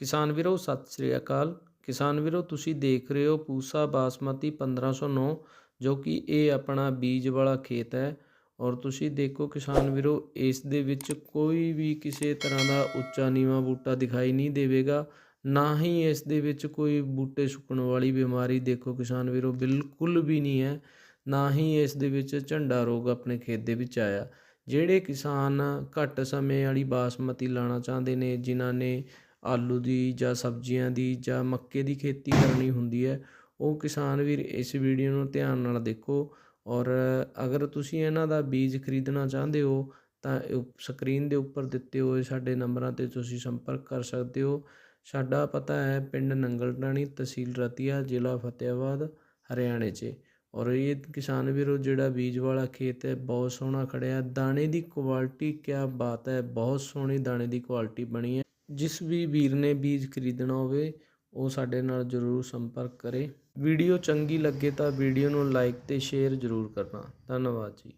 ਕਿਸਾਨ ਵੀਰੋ, ਸਤਿ ਸ੍ਰੀ ਅਕਾਲ। ਕਿਸਾਨ ਵੀਰੋ, ਤੁਸੀਂ ਦੇਖ ਰਹੇ ਹੋ ਪੂਸਾ ਬਾਸਮਤੀ 1509 ਜੋ ਕਿ ਇਹ ਆਪਣਾ ਬੀਜ ਵਾਲਾ ਖੇਤ ਹੈ। ਔਰ ਤੁਸੀਂ ਦੇਖੋ ਕਿਸਾਨ ਵੀਰੋ, ਇਸ ਦੇ ਵਿੱਚ ਕੋਈ ਵੀ ਕਿਸੇ ਤਰ੍ਹਾਂ ਦਾ ਉੱਚਾ ਨੀਵਾਂ ਬੂਟਾ ਦਿਖਾਈ ਨਹੀਂ ਦੇਵੇਗਾ। ਨਾ ਹੀ ਇਸ ਦੇ ਵਿੱਚ ਕੋਈ ਬੂਟੇ ਸੁੱਕਣ ਵਾਲੀ ਬਿਮਾਰੀ ਦੇਖੋ ਕਿਸਾਨ ਵੀਰੋ, ਬਿਲਕੁਲ ਵੀ ਨਹੀਂ ਹੈ। ਨਾ ਹੀ ਇਸ ਦੇ ਵਿੱਚ ਝੰਡਾ ਰੋਗ ਆਪਣੇ ਖੇਤ ਦੇ ਵਿੱਚ ਆਇਆ। ਜਿਹੜੇ ਕਿਸਾਨ ਘੱਟ ਸਮੇਂ ਵਾਲੀ ਬਾਸਮਤੀ ਲਾਣਾ ਚਾਹੁੰਦੇ ਨੇ, ਜਿਨ੍ਹਾਂ ਨੇ ਆਲੂ ਦੀ ਜਾਂ ਸਬਜ਼ੀਆਂ ਦੀ ਜਾਂ ਮੱਕੇ ਦੀ ਖੇਤੀ ਕਰਨੀ ਹੁੰਦੀ ਹੈ, ਉਹ ਕਿਸਾਨ ਵੀਰ ਇਸ ਵੀਡੀਓ ਨੂੰ ਧਿਆਨ ਨਾਲ ਦੇਖੋ। ਔਰ ਅਗਰ ਤੁਸੀਂ ਇਹਨਾਂ ਦਾ ਬੀਜ ਖਰੀਦਣਾ ਚਾਹੁੰਦੇ ਹੋ, ਤਾਂ ਸਕਰੀਨ ਦੇ ਉੱਪਰ ਦਿੱਤੇ ਹੋਏ ਸਾਡੇ ਨੰਬਰਾਂ ਤੇ ਤੁਸੀਂ ਸੰਪਰਕ ਕਰ ਸਕਦੇ ਹੋ। ਸਾਡਾ ਪਤਾ ਹੈ, ਪਿੰਡ ਨੰਗਲਟਾਣੀ ਤਹਿਸੀਲ ਰਤੀਆ, ਜ਼ਿਲ੍ਹਾ ਫਤਿਆਬਾਦ, ਹਰਿਆਣੇ 'ਚ। ਔਰ ਇਹ ਕਿਸਾਨ ਵੀਰੋ, ਜਿਹੜਾ ਬੀਜ ਵਾਲਾ ਖੇਤ ਹੈ, ਬਹੁਤ ਸੋਹਣਾ ਖੜਿਆ। ਦਾਣੇ ਦੀ ਕੁਆਲਿਟੀ ਕਿਆ ਬਾਤ ਹੈ, ਬਹੁਤ ਸੋਹਣੀ ਦਾਣੇ ਦੀ ਕੁਆਲਿਟੀ ਬਣੀ ਹੈ। ਜਿਸ ਵੀ ਵੀਰ ਨੇ ਬੀਜ ਖਰੀਦਣਾ ਹੋਵੇ, ਉਹ ਸਾਡੇ ਨਾਲ ਜ਼ਰੂਰ ਸੰਪਰਕ ਕਰੇ। ਵੀਡੀਓ ਚੰਗੀ ਲੱਗੇ ਤਾਂ ਵੀਡੀਓ ਨੂੰ ਲਾਈਕ ਤੇ ਸ਼ੇਅਰ ਜ਼ਰੂਰ ਕਰਨਾ। ਧੰਨਵਾਦ ਜੀ।